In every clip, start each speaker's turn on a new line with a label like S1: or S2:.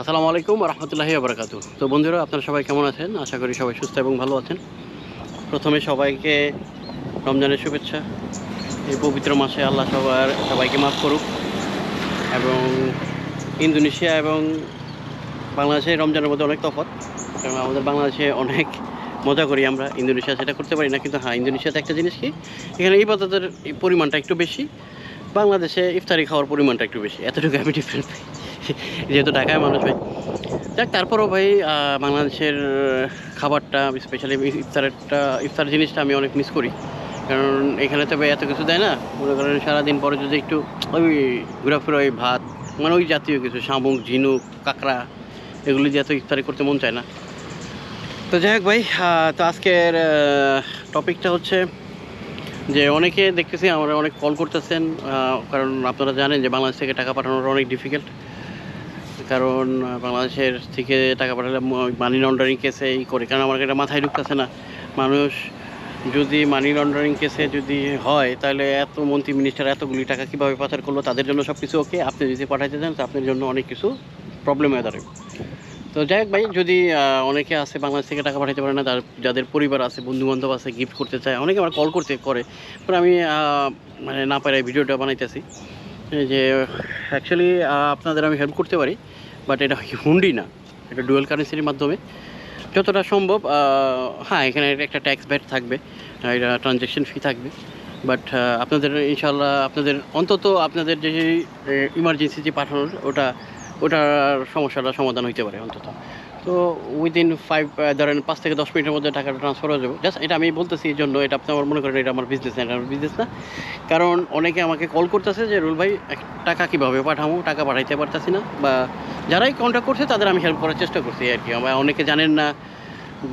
S1: আসসালামু আলাইকুম রহমতুল্লাহি আবরাকাতু তো বন্ধুরা, আপনারা সবাই কেমন আছেন? আশা করি সবাই সুস্থ এবং ভালো আছেন। প্রথমে সবাইকে রমজানের শুভেচ্ছা। এই পবিত্র মাসে আল্লাহ সবার সবাইকে মাফ করুক। এবং ইন্দোনেশিয়া এবং বাংলাদেশে রমজানের মধ্যে অনেক তফাৎ। কারণ আমাদের বাংলাদেশে অনেক মজা করি আমরা। ইন্দোনেশিয়া সেটা করতে পারি না, কিন্তু হ্যাঁ ইন্দোনেশিয়াতে একটা জিনিস কি? এখানে ইবাদতের পরিমাণটা একটু বেশি। বাংলাদেশে ইফতারি খাওয়ার পরিমাণটা একটু বেশি। এতটুকু আমি ডিফারেন্ট পাই যেহেতু ঢাকায় মানুষ ভাই যাক, তারপরও ভাই বাংলাদেশের খাবারটা স্পেশালি ইফতারেরটা, ইফতার জিনিসটা আমি অনেক মিস করি। কারণ এখানে তো ভাই এত কিছু দেয় না। মনে করেন সারাদিন পরে যদি একটু ওই ঘোরাফেরা, ওই ভাত মানে ওই জাতীয় কিছু, শামুক, ঝিনুক, কাঁকড়া, এগুলি দিয়ে এত ইফতারি করতে মন চায় না। তো যাই হোক ভাই তো আজকের টপিকটা হচ্ছে যে অনেকে দেখতেছি, আমরা অনেক কল করতেছেন কারণ আপনারা জানেন যে বাংলাদেশ থেকে টাকা পাঠানোটা অনেক ডিফিকাল্ট কারণ বাংলাদেশের থেকে টাকা পাঠালে মানি লন্ডারিং কেসে এই করে। কারণ আমার এটা মাথায় ঢুকতেছে না। মানুষ যদি মানি লন্ডারিং কেসে যদি হয়, তাহলে এত মন্ত্রী মিনিস্টার এতগুলি টাকা কীভাবে পাচার করল, তাদের জন্য সব কিছু ওকে আপনি যদি পাঠাইতে চান, তো আপনার জন্য অনেক কিছু প্রবলেম হয়ে দাঁড়াবে। তো যাই হোক ভাই, যদি অনেকে আছে বাংলাদেশ থেকে টাকা পাঠাতে পারে না, তার, যাদের পরিবার আছে বন্ধু বান্ধব আছে গিফট করতে চায়, অনেকে আমার কল করতে করে। পরে আমি মানে না পারে ভিডিওটা বানাইতেছি। যে অ্যাকচুয়ালি আপনাদের আমি হেল্প করতে পারি। বাট এটা হুন্ডি না, এটা ডুয়েল কারেন্সির মাধ্যমে। যতটা সম্ভব হ্যাঁ এখানে একটা ট্যাক্স ব্যাট থাকবে এটা ট্রানজ্যাকশন ফি থাকবে। বাট আপনাদের ইনশাল্লাহ আপনাদের অন্তত আপনাদের যে ইমার্জেন্সি যে পাঠানোর, ওটা, ওটার সমস্যাটা সমাধান হইতে পারে অন্তত। তো উইদিন ফাইভ ধরেন পাঁচ থেকে দশ মিনিটের মধ্যে টাকাটা ট্রান্সফার হয়ে যাবে। জাস্ট এটা আমি বলতেছি এই জন্য, এটা আপনি আমার মনে করেন এটা আমার বিজনেস না, এটা আমার বিজনেস না। কারণ অনেকে আমাকে কল করতেছে যে, রুল ভাই টাকা কীভাবে পাঠাবো টাকা পাঠাইতে পারতেছি না। বা যারাই কন্ট্যাক্ট করছে, তাদের আমি হেল্প করার চেষ্টা করছি আর কি। আমার অনেকে জানেন না,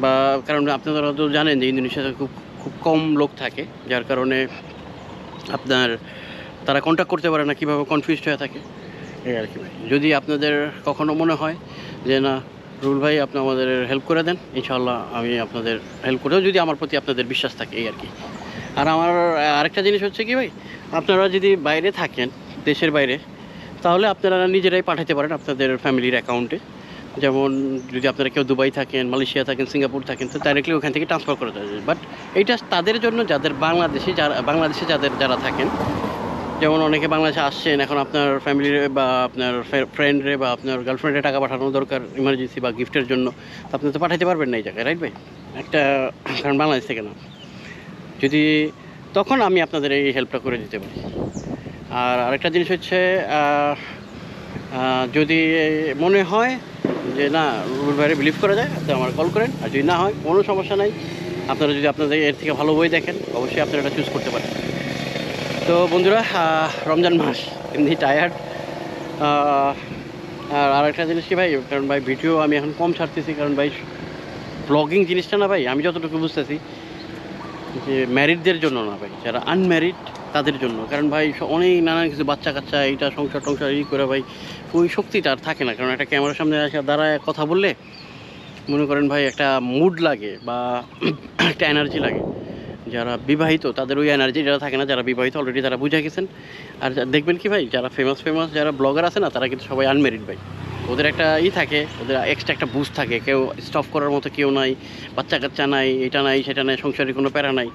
S1: বা কারণ আপনারা তো জানেন যে ইন্দোনেশিয়াতে খুব খুব কম লোক থাকে, যার কারণে আপনার তারা কন্ট্যাক্ট করতে পারে না, কীভাবে কনফিউজড হয়ে থাকে। এই আর কি ভাই। যদি আপনাদের কখনো মনে হয় যে, না রুল ভাই, আপনি আমাদের হেল্প করে দেন। ইনশাল্লাহ আমি আপনাদের হেল্প করেও যদি আমার প্রতি আপনাদের বিশ্বাস থাকে, এই আর কি। আর আমার আরেকটা জিনিস হচ্ছে কি ভাই, আপনারা যদি বাইরে থাকেন, দেশের বাইরে, তাহলে আপনারা নিজেরাই পাঠাতে পারেন আপনাদের ফ্যামিলির অ্যাকাউন্টে যেমন যদি আপনারা কেউ দুবাই থাকেন, মালয়েশিয়া থাকেন, সিঙ্গাপুর থাকেন, তো ডাইরেক্টলি ওখান থেকে ট্রান্সফার করে যায়। বাট এইটা তাদের জন্য যাদের বাংলাদেশে যারা, বাংলাদেশে যাদের, যারা থাকেন যেমন অনেকে বাংলাদেশে আসছেন, এখন আপনার ফ্যামিলির বা আপনার ফ্রেন্ডরে বা আপনার গার্লফ্রেন্ডে টাকা পাঠানো দরকার ইমার্জেন্সি বা গিফটের জন্য। আপনি তো পাঠাতে পারবেন না এই জায়গায় রাইট ভাই? একটা, কারণ বাংলাদেশ থেকে না। যদি, তখন আমি আপনাদের এই হেল্পটা করে দিতে পারি। আর আরেকটা জিনিস হচ্ছে যদি মনে হয় যে না রুল বাইরে বিলিভ করা যায়, আপনি আমার কল করেন। আর যদি না হয়, কোনো সমস্যা নাই। আপনারা যদি আপনাদের এর থেকে ভালো বই দেখেন, অবশ্যই আপনারা এটা চুজ করতে পারেন। তো বন্ধুরা রমজান মাস, এমনি টায়ার্ড আর আর একটা জিনিস কি ভাই, কারণ ভাই ভিডিও আমি এখন কম ছাড়তেছি, কারণ ভাই ব্লগিং জিনিসটা না ভাই, আমি যতটুকু বুঝতেছি যে ম্যারিডদের জন্য না ভাই, যারা আনম্যারিড তাদের জন্য। কারণ ভাই অনেক নানান কিছু বাচ্চা কাচ্চা, এইটা সংসার টংসার ই করে ভাই, ওই শক্তিটা আর থাকে না। কারণ একটা ক্যামেরার সামনে আসা, দাঁড়ায় কথা বললে মনে করেন ভাই একটা মুড লাগে বা একটা এনার্জি লাগে। যারা বিবাহিত, তাদের ওই এনার্জি যারা থাকে না, যারা বিবাহিত অলরেডি তারা বুঝে গেছেন। আর দেখবেন কি ভাই, যারা ফেমাস ফেমাস যারা ব্লগার আছে না, তারা কিন্তু সবাই আনমেরিড ভাই। ওদের একটা ই থাকে, ওদের এক্সট্রা একটা বুস্ট থাকে। কেউ স্টপ করার মতো কেউ নাই, বাচ্চা কাচ্চা নাই, এটা নাই, সেটা নাই, সংসারে কোনো প্যারা নাই।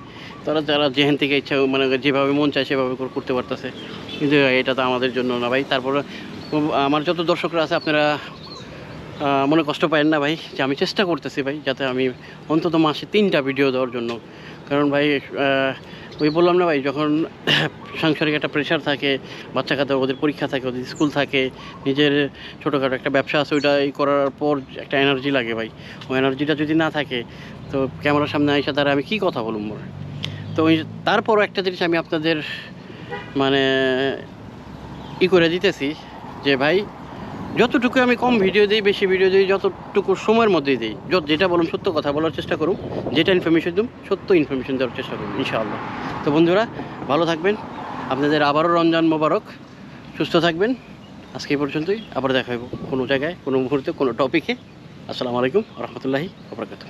S1: তারা যারা যেখান থেকে ইচ্ছা মানে যেভাবে মন চায়, সেভাবে করতে পারতেছে। কিন্তু এটা তো আমাদের জন্য না ভাই। তারপরে আমার যত দর্শকরা আছে, আপনারা মনে কষ্ট পায়েন না ভাই, যে আমি চেষ্টা করতেছি ভাই, যাতে আমি অন্তত মাসে তিনটা ভিডিও দেওয়ার জন্য কারণ ভাই ওই বললাম না ভাই, যখন সাংসারিক একটা প্রেশার থাকে, বাচ্চা কাচ্চা ওদের পরীক্ষা থাকে, ওদের স্কুল থাকে, নিজের ছোটোখাটো একটা ব্যবসা আছে, ওইটা এই করার পর একটা এনার্জি লাগে ভাই। ওই এনার্জিটা যদি না থাকে, তো ক্যামেরার সামনে আইসা তারা আমি কী কথা বলুম মোর তো ওই তারপরও একটা জিনিস আমি আপনাদের মানে ই করে দিতেছি যে ভাই যতটুকু আমি কম ভিডিও দিই, বেশি ভিডিও দিই, যতটুকু সময়ের মধ্যেই দিই, যত যেটা বলুন সত্য কথা বলার চেষ্টা করুন যেটা ইনফরমেশন দিন সত্য ইনফরমেশন দেওয়ার চেষ্টা করুন ইনশাআল্লাহ। তো বন্ধুরা, ভালো থাকবেন। আপনাদের আবারও রমজান মোবারক। সুস্থ থাকবেন। আজকে পর্যন্তই। আবার দেখা হইব কোনো জায়গায়, কোনো মুহূর্তে, কোনো টপিকে আসসালামু আলাইকুম রহমতুল্লাহি আবরকাত